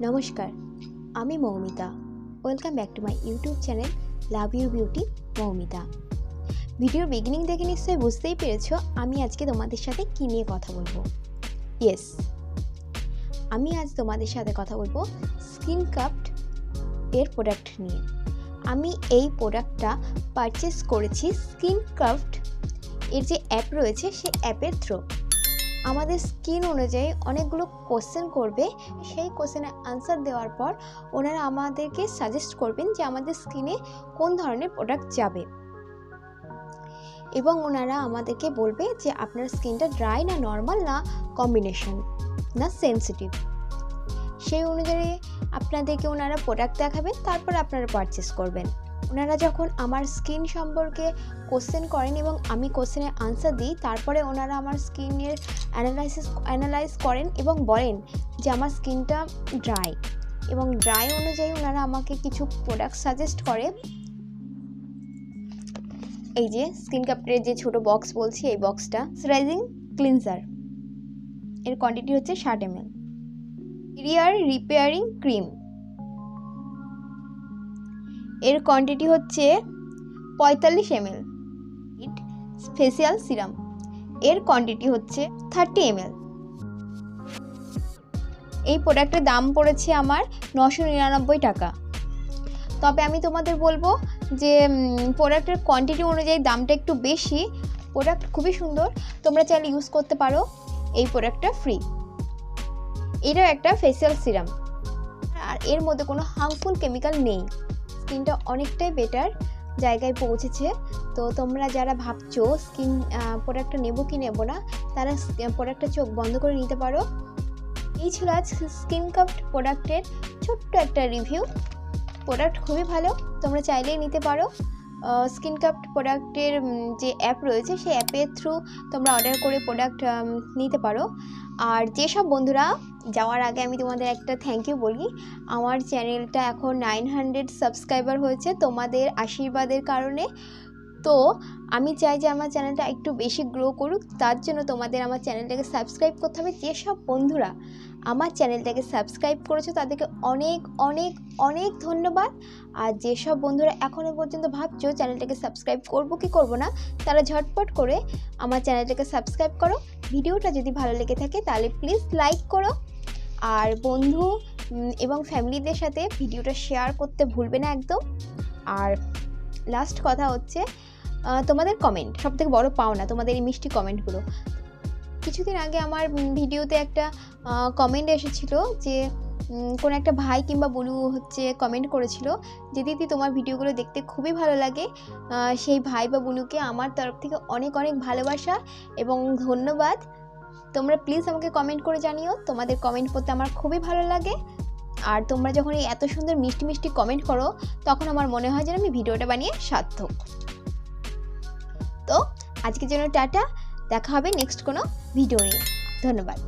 নমস্কার, আমি Moumita. Welcome back to my YouTube channel love you beauty Moumita. ভিডিওর beginning দেখে নিশ্চয়ই বুঝতেই পেরেছ আমি আজকে তোমাদের সাথে কী নিয়ে কথা বলব। ইয়েস আমি আজ তোমাদের সাথে কথা বলব স্কিন কাপ্ট এর প্রোডাক্ট নিয়ে। আমি এই প্রোডাক্টটা পারচেস করেছি স্কিন কাপ্ট এর যে অ্যাপ রয়েছে সেই অ্যাপের থ্রু আমাদের স্কিন অনুযায়ী অনেকগুলো কোশ্চেন করবে। সেই কোশ্চেনের আনসার দেওয়ার পর ওনারা আমাদেরকে সাজেস্ট করবেন যে আমাদের স্কিনে কোন ধরনের প্রোডাক্ট যাবে। এবং ওনারা আমাদেরকে বলবে যে আপনার স্কিনটা ড্রাই না নর্মাল না কম্বিনেশন না সেন্সিটিভ সেই অনুযায়ী আপনাদেরকে ওনারা প্রোডাক্ট দেখাবেন, তারপর আপনারা পারচেস করবেন। ওনারা যখন আমার স্কিন সম্পর্কে কোশ্চেন করেন এবং আমি কোশ্চেনের আনসার দিই, তারপরে ওনারা আমার স্কিনের অ্যানালাইসিস অ্যানালাইজ করেন এবং বলেন যে আমার স্কিনটা ড্রাই এবং ড্রাই অনুযায়ী ওনারা আমাকে কিছু প্রোডাক্ট সাজেস্ট করে। এই যে স্কিন কাপড়ের যে ছোট বক্স বলছি, এই বক্সটা স্ট্রাইজিং ক্লিনজার এর কোয়ান্টিটি হচ্ছে ষাট এম এল রিয়ার রিপেয়ারিং ক্রিম এর কোয়ান্টিটি হচ্ছে পঁয়তাল্লিশ এম এল ফেসিয়াল সিরাম এর কোয়ান্টিটি হচ্ছে থার্টি এম এই প্রোডাক্টের দাম পড়েছে আমার নশো নিরানব্বই টাকা। তবে আমি তোমাদের বলব যে প্রোডাক্টের কোয়ান্টিটি অনুযায়ী দামটা একটু বেশি। প্রোডাক্ট খুবই সুন্দর। তোমরা চাইলে ইউজ করতে পারো। এই প্রোডাক্টটা ফ্রি এটাও একটা ফেসিয়াল সিরাম আর এর মধ্যে কোনো হার্মফুল কেমিক্যাল নেই। স্কিনটা অনেকটাই বেটার জায়গায় পৌঁছেছে। তো তোমরা যারা ভাবছ স্কিন প্রোডাক্টটা নেব কি নেব না, তারা প্রোডাক্টটা চোখ বন্ধ করে নিতে পারো। এই ছিল আজ স্কিন কাপ্ট প্রোডাক্টের ছোট্ট একটা রিভিউ প্রোডাক্ট খুবই ভালো, তোমরা চাইলেই নিতে পারো। স্কিন কাপ্ট প্রোডাক্টের যে অ্যাপ রয়েছে, সেই অ্যাপের থ্রু তোমরা অর্ডার করে প্রোডাক্ট নিতে পারো। আর যেসব বন্ধুরা যাওয়ার আগে আমি তোমাদের একটা থ্যাংক ইউ বলি, আমার চ্যানেলটা এখন নাইন হান্ড্রেড সাবস্ক্রাইবার হয়েছে তোমাদের আশীর্বাদের কারণে। তো আমি চাই যে আমার চ্যানেলটা একটু বেশি গ্রো করুক, তার জন্য তোমাদের আমার চ্যানেলটাকে সাবস্ক্রাইব করতে হবে। যেসব বন্ধুরা আমার চ্যানেলটাকে সাবস্ক্রাইব করেছ, তাদেরকে অনেক অনেক অনেক ধন্যবাদ। আর যেসব বন্ধুরা এখনও পর্যন্ত ভাবছ চ্যানেলটাকে সাবস্ক্রাইব করব কি করব না, তারা ঝটপট করে আমার চ্যানেলটাকে সাবস্ক্রাইব করো। ভিডিওটা যদি ভালো লেগে থাকে তাহলে প্লিজ লাইক করো। আর বন্ধু এবং ফ্যামিলিদের সাথে ভিডিওটা শেয়ার করতে ভুলবে না একদম। আর লাস্ট কথা হচ্ছে তোমাদের কমেন্ট সব থেকে বড়ো পাওনা তোমাদের এই মিষ্টি কমেন্টগুলো কিছুদিন আগে আমার ভিডিওতে একটা কমেন্ট এসেছিল যে কোনো একটা ভাই কিংবা বলু হচ্ছে কমেন্ট করেছিল যে, দিদি, তোমার ভিডিওগুলো দেখতে খুবই ভালো লাগে। সেই ভাই বা বুনুকে আমার তরফ থেকে অনেক অনেক ভালোবাসা এবং ধন্যবাদ। তোমরা প্লিজ আমাকে কমেন্ট করে জানিও। তোমাদের কমেন্ট করতে আমার খুবই ভালো লাগে। আর তোমরা যখন এত সুন্দর মিষ্টি মিষ্টি কমেন্ট করো, তখন আমার মনে হয় যেন আমি ভিডিওটা বানিয়ে সার্থক। তো, আজকের জন্য টাটা। দেখা হবে নেক্সট কোনো ভিডিও নিয়ে। ধন্যবাদ।